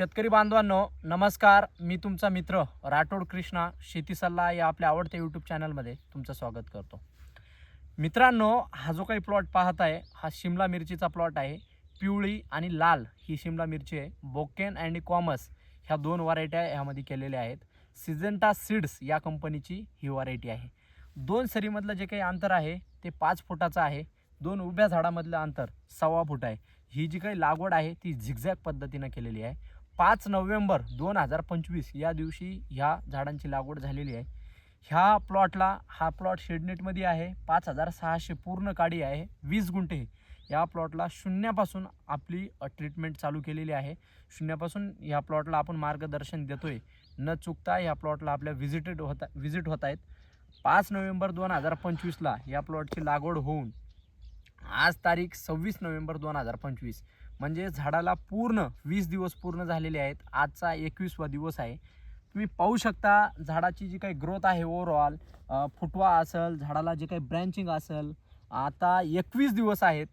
शेतकरी बांधवांनो नमस्कार. मी तुमचा मित्र राठोड कृष्णा शेती सल्ला या आपल्या आवडत्या यूट्यूब चॅनलमध्ये तुमचं स्वागत करतो. मित्रांनो हा जो काही प्लॉट पाहत आहे हा शिमला मिरचीचा प्लॉट आहे. पिवळी आणि लाल ही शिमला मिरची आहे. बोकेन अँड कॉमर्स ह्या दोन व्हरायट्या ह्यामध्ये केलेल्या आहेत. सिजंटा सीड्स या कंपनीची ही व्हरायटी आहे. दोन सरीमधलं जे काही अंतर आहे ते पाच फुटाचं आहे. दोन उभ्या झाडामधलं अंतर सव्वा फूट आहे. ही जी काही लागवड आहे ती झिगझॅग पद्धतीनं केलेली आहे. पाच नोव्हेंबर दोन हजार पंचवीस या दिवशी ह्या झाडांची लागवड झालेली आहे. ह्या प्लॉटला हा प्लॉट शेडनेटमध्ये आहे पाच हजार सहाशे पूर्ण काडी आहे वीस गुंठे. या प्लॉटला शून्यापासून आपली ट्रीटमेंट चालू केलेली आहे. शून्यापासून ह्या प्लॉटला आपण मार्गदर्शन देतो आहे न चुकता ह्या प्लॉटला आपल्या व्हिजिटेड होता व्हिजिट होत आहेत. पाच नोव्हेंबर दोन हजार पंचवीसला या प्लॉटची लागवड होऊन आज तारीख सव्वीस नोव्हेंबर दोन हजार पंचवीस. म्हणजे झाडाला पूर्ण वीस दिवस पूर्ण झालेले आहेत. आजचा एकवीसवा दिवस आहे. तुम्ही पाहू शकता झाडाची जी काही ग्रोथ आहे ओव्हरऑल फुटवा असेल झाडाला जे काही ब्रँचिंग असेल आता एकवीस दिवस आहेत.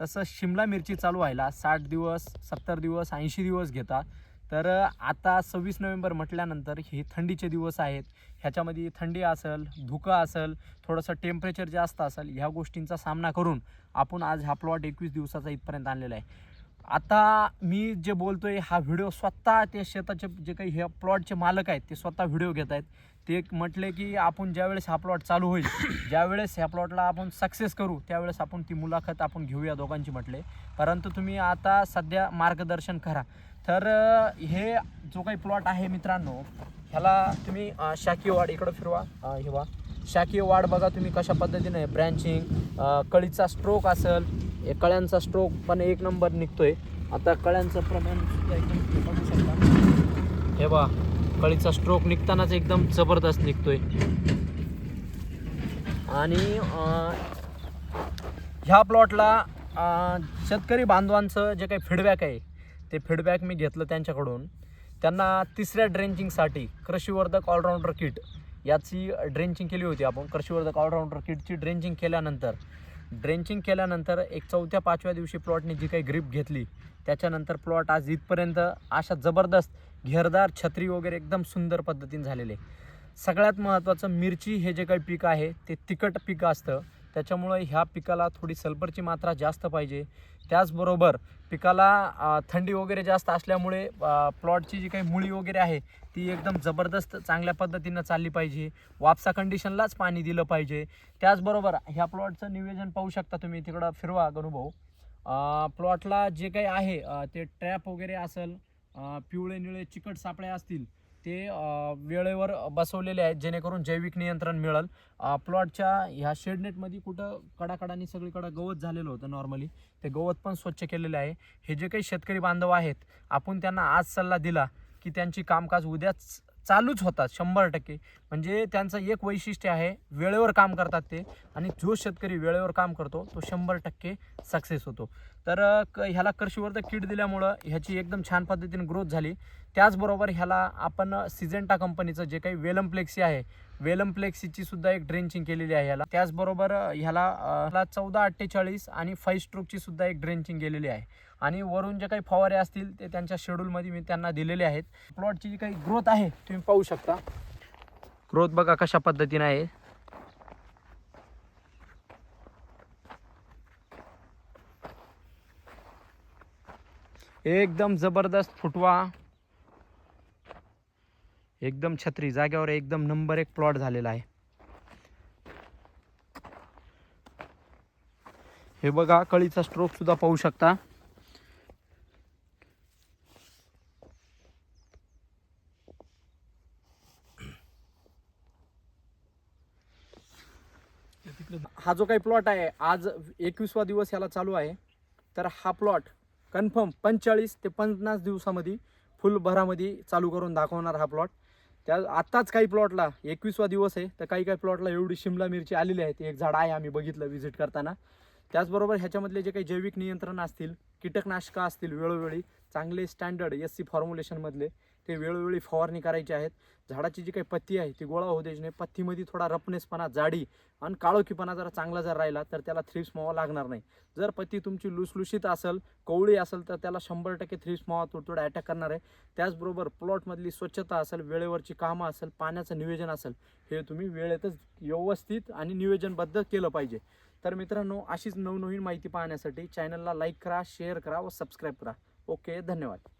तसं शिमला मिरची चालू व्हायला साठ दिवस सत्तर दिवस ऐंशी दिवस घेतात तर आता सव्वीस नोव्हेंबर म्हटल्यानंतर हे थंडीचे दिवस आहेत. ह्याच्यामध्ये थंडी असेल धुकं असेल थोडंसं टेम्परेचर जास्त असेल ह्या गोष्टींचा सामना करून आपण आज हा प्लॉट एकवीस दिवसाचा इथपर्यंत आणलेला आहे. आता मी जे बोलतोय हा व्हिडिओ स्वतः ते शेताचे जे काही ह्या प्लॉटचे मालक आहेत ते स्वतः व्हिडिओ घेत आहेत. ते म्हटले की आपण ज्यावेळेस हा प्लॉट चालू होईल ज्यावेळेस ह्या प्लॉटला आपण सक्सेस करू त्यावेळेस आपण ती मुलाखत आपण घेऊया दोघांची म्हटले. परंतु तुम्ही आता सध्या मार्गदर्शन करा. तर हे जो काही प्लॉट आहे मित्रांनो ह्याला तुम्ही वाढ इकडं फिरवा. अ, हे वा शाकीय वाढ बघा तुम्ही कशा पद्धतीने ब्रँचिंग कळीचा स्ट्रोक असेल कळ्यांचा स्ट्रोक पण एक नंबर निघतोय. आता कळ्यांचं प्रमाण बघू शकता. हे बा कळीचा स्ट्रोक निघतानाच एकदम जबरदस्त निघतोय. आणि ह्या प्लॉटला शेतकरी बांधवांचं जे काही फीडबॅक आहे ते फीडबॅक मी घेतलं त्यांच्याकडून. त्यांना तिसऱ्या ड्रेंचिंगसाठी कृषीवर्धक ऑलराऊंडर किट याची ड्रेंचिंग केली होती आपण. कृषीवर्धक ऑलराऊंडर किटची ड्रेंचिंग केल्यानंतर. ड्रेंचिंग केल्यानंतर एक चौथ्या पाचव्या दिवशी प्लॉटने जी काही ग्रीप घेतली त्याच्यानंतर प्लॉट आज इथपर्यंत अशा जबरदस्त घेरदार छत्री वगैरे एकदम सुंदर पद्धतीने झालेले. सगळ्यात महत्त्वाचं मिरची हे जे काही पीक आहे ते तिखट पीक असतं. त्याच्यामुळं ह्या पिकाला थोडी सल्फरची मात्रा जास्त पाहिजे. त्याचबरोबर पिकाला थंडी वगैरे जास्त असल्यामुळे प्लॉटची जी काही मुळी वगैरे आहे ती एकदम जबरदस्त चांगल्या पद्धतीनं चालली पाहिजे. वापसा कंडिशनलाच पाणी दिलं पाहिजे. त्याचबरोबर ह्या प्लॉटचं नियोजन पाहू शकता तुम्ही. तिकडं फिरवा गणुभाऊ. प्लॉटला जे काही आहे ते ट्रॅप वगैरे असेल पिवळे निळे चिकट सापळे असतील ते वेळेवर बसवलेले आहेत जेणेकरून जैविक नियंत्रण मिळेल. प्लॉटच्या ह्या शेडनेटमध्ये कुठं कडाकडानी सगळीकडं गवत झालेलं होतं नॉर्मली ते गवत पण स्वच्छ केलेलं आहे. हे जे काही शेतकरी बांधव आहेत आपण त्यांना आज सल्ला दिला की त्यांची कामकाज उद्याच चालूच होतात शंभर टक्के. म्हणजे त्यांचं एक वैशिष्ट्य आहे वेळेवर काम करतात ते. आणि जो शेतकरी वेळेवर काम करतो तो शंभर टक्के सक्सेस होतो. तर क ह्याला कृषीवर्धक किट दिल्यामुळं ह्याची एकदम छान पद्धतीने ग्रोथ झाली. त्याचबरोबर ह्याला आपण सिजेंटा कंपनीचं जे काही वेलमप्लेक्सी आहे वेलमप्लेक्सीची सुद्धा एक ड्रेंचिंग केलेली आहे ह्याला. त्याचबरोबर ह्याला ह्याला चौदा अठ्ठेचाळीस आणि फाईव्ह स्ट्रोकची सुद्धा एक ड्रेंचिंग केलेली आहे. आणि वरून जे काही फवारे असतील ते त्यांच्या शेड्यूलमध्ये मी त्यांना दिलेले आहेत. प्लॉटची जी काही ग्रोथ आहे तुम्ही पाहू शकता. ग्रोथ बघा कशा पद्धतीने आहे. एकदम जबरदस्त फुटवा. एकदम छत्री जाग्यावर एकदम नंबर एक प्लॉट झालेला आहे. हे बघा कळीचा स्ट्रोक सुद्धा पाहू शकता. हा जो काही प्लॉट आहे आज एकवीसवा दिवस ह्याला चालू आहे. तर हा प्लॉट कन्फर्म पंचेचाळीस ते पन्नास दिवसामध्ये फुल भरामध्ये चालू करून दाखवणार हा प्लॉट त्या आत्ताच काही प्लॉटला एकवीसवा दिवस आहे तर काही काही प्लॉटला एवढी शिमला मिरची आलेली आहे एक झाड आहे आम्ही बघितलं व्हिजिट करताना. त्याचबरोबर ह्याच्यामधले जे काही जैविक नियंत्रण असतील कीटकनाशकं असतील वेळोवेळी चांगले स्टँडर्ड एस सी फॉर्म्युलेशनमधले ते वेळोवेळी फवारणी करायची आहेत. झाडाची जी काही पत्ती आहे ती गोळा होऊ द्यायची नाही. पत्तीमध्ये थोडा रफनेसपणा जाडी आणि काळोखीपणा जरा चांगला जर राहिला तर त्याला थ्रिप्स मावा लागणार नाही. जर पत्ती तुमची लुसलुशीत असेल कवळी असेल तर त्याला शंभर टक्के थ्रिप्स मावा तुडतुडा अटॅक करणार आहे. त्याचबरोबर प्लॉटमधली स्वच्छता असेल वेळेवरची कामं असेल पाण्याचं नियोजन असेल हे तुम्ही वेळेतच व्यवस्थित आणि नियोजनबद्ध केलं पाहिजे. तर मित्रांनो अशीच नवनवीन माहिती पाहण्यासाठी चॅनलला लाईक करा शेअर करा व सबस्क्राईब करा. ओके धन्यवाद.